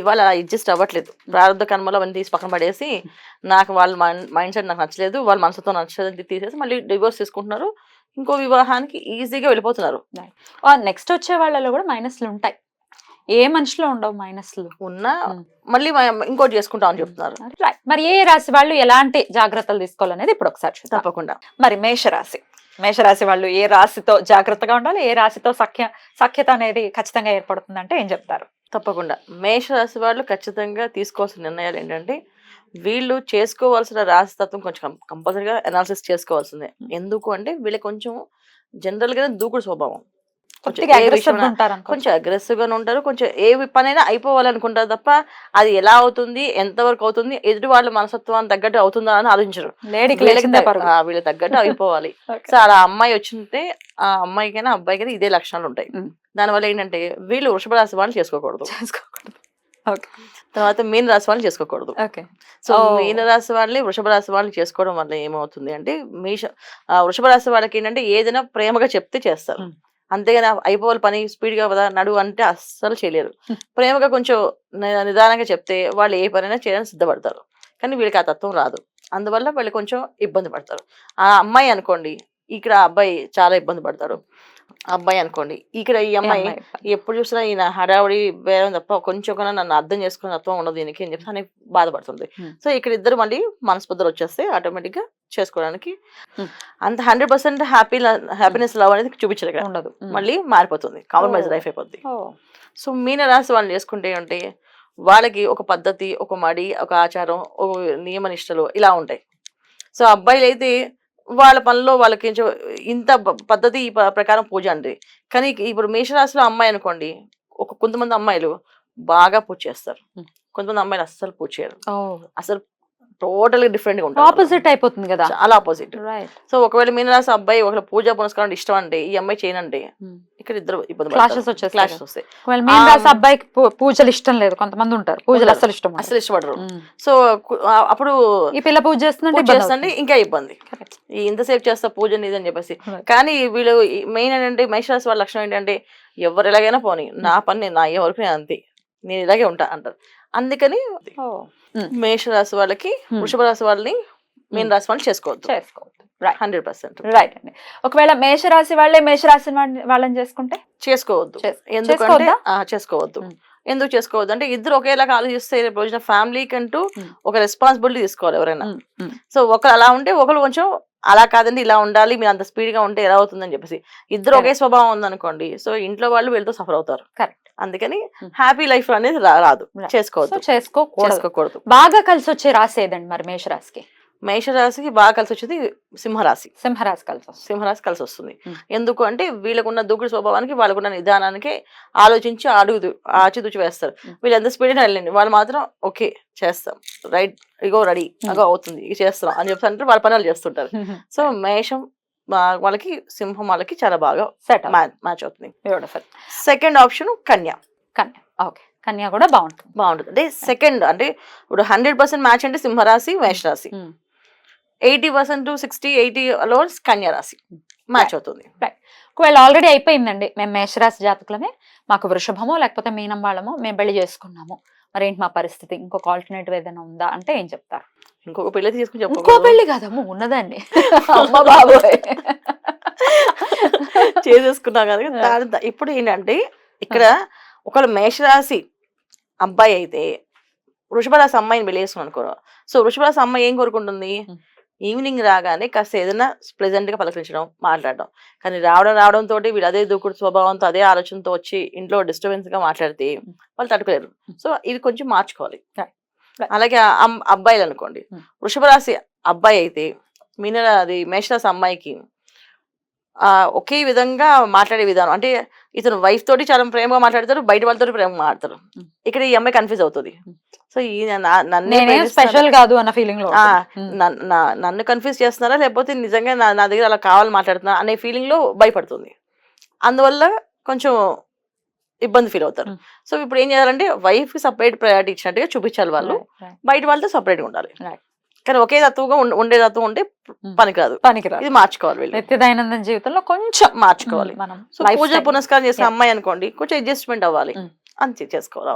ఇవాళ అలా అడ్జస్ట్ అవ్వట్లేదు. ప్రారంభ కర్మలో అవన్నీ తీసి పక్కన పడేసి నాకు వాళ్ళ మైండ్ సెట్ నాకు నచ్చలేదు వాళ్ళ మనసుతో నచ్చలేదు అని తీసేసి మళ్ళీ డివోర్స్ తీసుకుంటున్నారు ఇంకో వివాహానికి ఈజీగా వెళ్ళిపోతున్నారు. నెక్స్ట్ వచ్చే వాళ్ళలో కూడా మైనస్లు ఉంటాయి. ఏ మనిషిలో ఉండవు మైనస్లు ఉన్న. మళ్ళీ ఇంకోటి చేసుకుంటామని చెప్తున్నారు. Right. మరి ఏ రాశి వాళ్ళు ఎలాంటి జాగ్రత్తలు తీసుకోవాలనేది ఇప్పుడు ఒకసారి తప్పకుండా. మరి మేషరాశి. మేషరాశి వాళ్ళు ఏ రాశితో జాగ్రత్తగా ఉండాలి ఏ రాశితో సఖ్య సఖ్యత అనేది ఖచ్చితంగా ఏర్పడుతుందంటే ఏం చెప్తారు? తప్పకుండా. మేషరాశి వాళ్ళు ఖచ్చితంగా తీసుకోవాల్సిన నిర్ణయాలు ఏంటంటే వీళ్ళు చేసుకోవాల్సిన రాశితత్వం కొంచెం కంపల్సరీగా అనాలిసిస్ చేసుకోవాల్సిందే. ఎందుకు అంటే వీళ్ళకి కొంచెం జనరల్గా దూకుడు స్వభావం. కొంచెం aggressive గా ఉంటారు. కొంచెం అగ్రెసివ్ గానే ఉంటారు. కొంచెం ఏ పనైనా అయిపోవాలనుకుంటారు తప్ప అది ఎలా అవుతుంది ఎంతవరకు అవుతుంది ఎదుటి వాళ్ళ మనసత్వాన్ని తగ్గట్టు అవుతుందా అని ఆలోచించరు. వీళ్ళకి తగ్గట్టు అయిపోవాలి. సో అలా అమ్మాయి వచ్చింటే ఆ అమ్మాయికైనా అబ్బాయికైనా ఇదే లక్షణాలు ఉంటాయి. దానివల్ల ఏంటంటే వీళ్ళు వృషభ రాశి వాళ్ళు చేసుకోకూడదు. తర్వాత మీన రాశి వాళ్ళు చేసుకోకూడదు. ఓకే. సో. మీన రాశి వాళ్ళని వృషభ రాశి వాళ్ళు చేసుకోవడం వల్ల ఏమవుతుంది అంటే మీష ఆ, వృషభ రాశి వాళ్ళకి ఏంటంటే ఏదైనా ప్రేమగా చెప్తే చేస్తారు. అంతేగాని అయిపోవాలి పని స్పీడ్గా కదా నడు అంటే అస్సలు చేయలేరు. ప్రేమగా కొంచెం నిదానంగా చెప్తే వాళ్ళు ఏ పనైనా చేయడానికి సిద్ధపడతారు. కానీ వీళ్ళకి ఆ తత్వం రాదు. అందువల్ల వాళ్ళు కొంచెం ఇబ్బంది పడతారు. ఆ అమ్మాయి అనుకోండి ఇక్కడ ఆ అబ్బాయి చాలా ఇబ్బంది పడతారు. అబ్బాయి అనుకోండి ఇక్కడ ఈ అమ్మాయి. ఎప్పుడు చూసినా ఈయన హడావుడి వేరే తప్ప కొంచెం కన్నా నన్ను అర్థం చేసుకునే తత్వం ఉండదు దీనికి అని చెప్పి తను బాధపడుతుంది. సో ఇక్కడ ఇద్దరు మళ్ళీ మనస్పర్ధలు వచ్చేస్తే ఆటోమేటిక్గా చేసుకోవడానికి. అంత hundred percent happy happiness love అనేది చూపించదు ఇక్కడ ఉండదు. మళ్ళీ మారిపోతుంది కాంప్రమైజ్. లైఫ్ అయిపోద్ది. సో మీన రాశి వాళ్ళు చేసుకుంటే అంటే వాళ్ళకి ఒక పద్ధతి ఒక మడి ఒక ఆచారం ఒక నియమ నిష్టలు ఇలా ఉంటాయి సో అబ్బాయిలు అయితే వాళ్ళ పనిలో వాళ్ళకి ఇంత పద్ధతి ఈ ప్రకారం పూజ అండి కానీ ఇప్పుడు మేషరాశిలో అమ్మాయి అనుకోండి ఒక కొంతమంది అమ్మాయిలు బాగా పూజ చేస్తారు. కొంతమంది అమ్మాయిలు అస్సలు పూజ చేయరు. అసలు టోటల్ డిఫరెంట్గా ఉంటారు ఆపోజిట్ అయిపోతుంది కదా? చాలా ఆపోజిట్ సో ఒకవేళ మీనరాశి అబ్బాయి ఒకవేళ పూజ పునస్కారం అంటే ఇష్టం అంటే ఈ అమ్మాయి చేయనంటే ఇక్కడ ఇద్దరు ఇబ్బంది క్లాషెస్ వచ్చేస్తాయి క్లాషెస్ వస్తాయి. ఒకవేళ అబ్బాయికి పూజలు ఇష్టం లేదు కొంతమంది ఉంటారు. పూజలు. అసలు ఇష్టం. అసలు ఇష్టపడరు. ఉమ్. సో అప్పుడు ఈ పిల్ల పూజ అవుతుంది. ఇంకా ఇబ్బంది. ఇంతసేపు చేస్తా పూజ అని చెప్పేసి. Right. కానీ వీళ్ళు మెయిన్ ఏంటంటే మేషరాశి వాళ్ళ లక్షణం ఏంటంటే ఎవరు ఎలాగైనా పోనీ నా పని నా ఎవరికి నేను అంతే. నేను ఇలాగే ఉంటా అంటారు. అందుకని ఓ. మేషరాశి వాళ్ళకి. వృషభ రాశి వాళ్ళని మీన రాశి వాళ్ళు చేసుకోవద్దు. చేసుకోవద్దు. Right hundred percent. రైట్ అండి. ఒకవేళ మేషరాశి వాళ్ళే మేషరాశి వాళ్ళ- వాళ్ళని చేసుకుంటే? చేసుకోవద్దు. చేస్- ఎందుకంటే చేసుకోవద్దా? ఎందుకు చేసుకోవద్దు? అంటే ఇద్దరు ఒకేలాగా ఆలోచిస్తే రోజున ఫ్యామిలీకి అంటూ. ఒక రెస్పాన్సిబిలిటీ తీసుకోవాలి ఎవరైనా. సో ఒకరు అలా ఉంటే ఒకరు కొంచెం అలా కాదండి ఇలా ఉండాలి మీరు అంత స్పీడ్గా ఉంటే ఎలా అవుతుందని చెప్పేసి. ఇద్దరు ఒకే స్వభావం ఉందనుకోండి సో ఇంట్లో వాళ్ళు వీళ్ళతో సఫర్ అవుతారు. Correct. అందుకని. హ్యాపీ లైఫ్ అనేది రాదు. చేసుకోవద్దు. చేసుకోకూడదు. బాగా కలిసి వచ్చే రాశి ఏదండి మరి మేషరాశికి? మేషరాశికి బాగా కలిసి వచ్చేది సింహరాశి. సింహరాశి కలిసి సింహరాశి కలిసి వస్తుంది. ఎందుకు అంటే వీళ్ళకున్న దూకుడు స్వభావానికి వాళ్ళకున్న నిదానానికి ఆలోచించి అడుగుదు ఆచితూచి వేస్తారు. వీళ్ళు ఎంత స్పీడ్ వెళ్ళండి వాళ్ళు మాత్రం ఓకే చేస్తాం. Right ego ready. అగో అవుతుంది ఇది చేస్తాం అని చెప్పి అంటే వాళ్ళ పనులు చేస్తుంటారు. సో మేషం వాళ్ళకి సింహం వాళ్ళకి చాలా బాగా సెట్ మ్యాచ్ అవుతుంది. సెకండ్ ఆప్షన్ కన్యా. కన్యా ఓకే. కన్యా కూడా బాగుంటుంది. బాగుంటుంది. అంటే సెకండ్ అంటే ఇప్పుడు హండ్రెడ్ పర్సెంట్ మ్యాచ్ అంటే సింహరాశి మేషరాశి. ఎయిటీ పర్సెంట్ టు సిక్స్టీ ఎయిటీలో కన్యా రాశి మ్యాచ్ అవుతుంది. ఒకవేళ ఆల్రెడీ అయిపోయిందండి. మేము మేషరాశి జాతకులమే. మాకు వృషభమో లేకపోతే మీనం వాళ్ళమో మేము పెళ్ళి చేసుకున్నాము. మరి ఏంటి మా పరిస్థితి? ఇంకొక ఆల్టర్నేటివ్ ఏదైనా ఉందా అంటే ఏం చెప్తారు? ఇంకొక పెళ్ళి తీసుకుని ఇంకో పెళ్ళి కాదమ్మ ఉన్నదండి. అమ్మ బాబోయ్. చేసేసుకున్నాం కదా ఇప్పుడు ఏంటంటే ఇక్కడ ఒకవేళ మేషరాశి అబ్బాయి అయితే వృషభరాశి అమ్మాయిని పెళ్ళి చేసుకుని అనుకో సో వృషభరాశి అమ్మాయి ఏం కోరుకుంటుంది? Hmm. ఈవినింగ్ రాగానే కాస్త ఏదైనా ప్లెజెంట్గా పలకరించడం మాట్లాడడం. కానీ రావడం రావడం తోటి వీళ్ళు అదే దూకుడు స్వభావంతో అదే ఆలోచనతో వచ్చి ఇంట్లో డిస్టర్బెన్స్గా మాట్లాడితే వాళ్ళు తట్టుకోలేరు. సో ఇవి కొంచెం మార్చుకోవాలి. అలాగే అబ్బాయిలు అనుకోండి Hmm. వృషభ రాశి అబ్బాయి అయితే మీన అది మేషరాశి అమ్మాయికి ఒకే విధంగా మాట్లాడే విధానం అంటే ఇతను వైఫ్ తోటి చాలా ప్రేమగా మాట్లాడతారు బయట వాళ్ళతో ప్రేమగా మాట్లాడతారు. ఇక్కడ ఈ అమ్మాయి కన్ఫ్యూజ్ అవుతుంది. సో ఈ నన్నే? స్పెషల్ కాదు అన్న ఫీలింగ్లో నన్ను కన్ఫ్యూజ్ చేస్తున్నారా లేకపోతే నిజంగా నా దగ్గర అలా కావాలి మాట్లాడుతున్నా అనే ఫీలింగ్లో భయపడుతుంది అందువల్ల కొంచెం ఇబ్బంది ఫీల్ అవుతారు. సో ఇప్పుడు ఏం చేయాలంటే వైఫ్కి సపరేట్ ప్రయారిటీ ఇచ్చినట్టుగా చూపించాలి వాళ్ళు. బయట వాళ్ళతో సపరేట్గా ఉండాలి. కానీ ఒకే తత్వంగా ఉండ- తత్వం ఉంటే. పనికిరాదు పనికిరాదు ఇది మార్చుకోవాలి వీళ్ళు నిత్య దైనందిన జీవితంలో కొంచెం మార్చుకోవాలి మనం సో పూజ. పునస్కారం చేసే. అమ్మాయి అనుకోండి కొంచెం అడ్జస్ట్మెంట్ అవ్వాలి. అంతే చేసుకోవాలి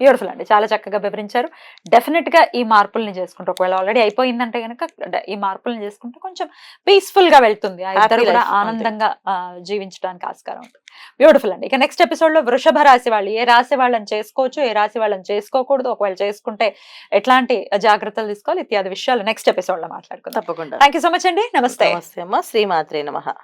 బ్యూటిఫుల్ అండి. చాలా చక్కగా వివరించారు. డెఫినెట్గా ఈ మార్పుల్ని చేసుకుంటే ఒకవేళ ఆల్రెడీ అయిపోయిందంటే కనుక ఈ మార్పుల్ని చేసుకుంటే కొంచెం పీస్ఫుల్గా వెళ్తుంది. ఆ ఇద్దరు Happy కూడా. ఆనందంగా జీవించడానికి ఆస్కారం ఉంటుంది. బ్యూటిఫుల్ అండి. ఇక నెక్స్ట్ ఎపిసోడ్లో వృషభ రాశి వాళ్ళు ఏ రాశి వాళ్ళని చేసుకోవచ్చు ఏ రాశి వాళ్ళని చేసుకోకూడదు ఒకవేళ చేసుకుంటే ఎట్లాంటి జాగ్రత్తలు తీసుకోవాలి ఇత్యాది విషయాలు నెక్స్ట్ ఎపిసోడ్లో మాట్లాడుకుందాం. తప్పకుండా. థ్యాంక్ యూ సో మచ్ అండి. నమస్తే. నమస్తే అమ్మ. శ్రీమాత్రే నమ.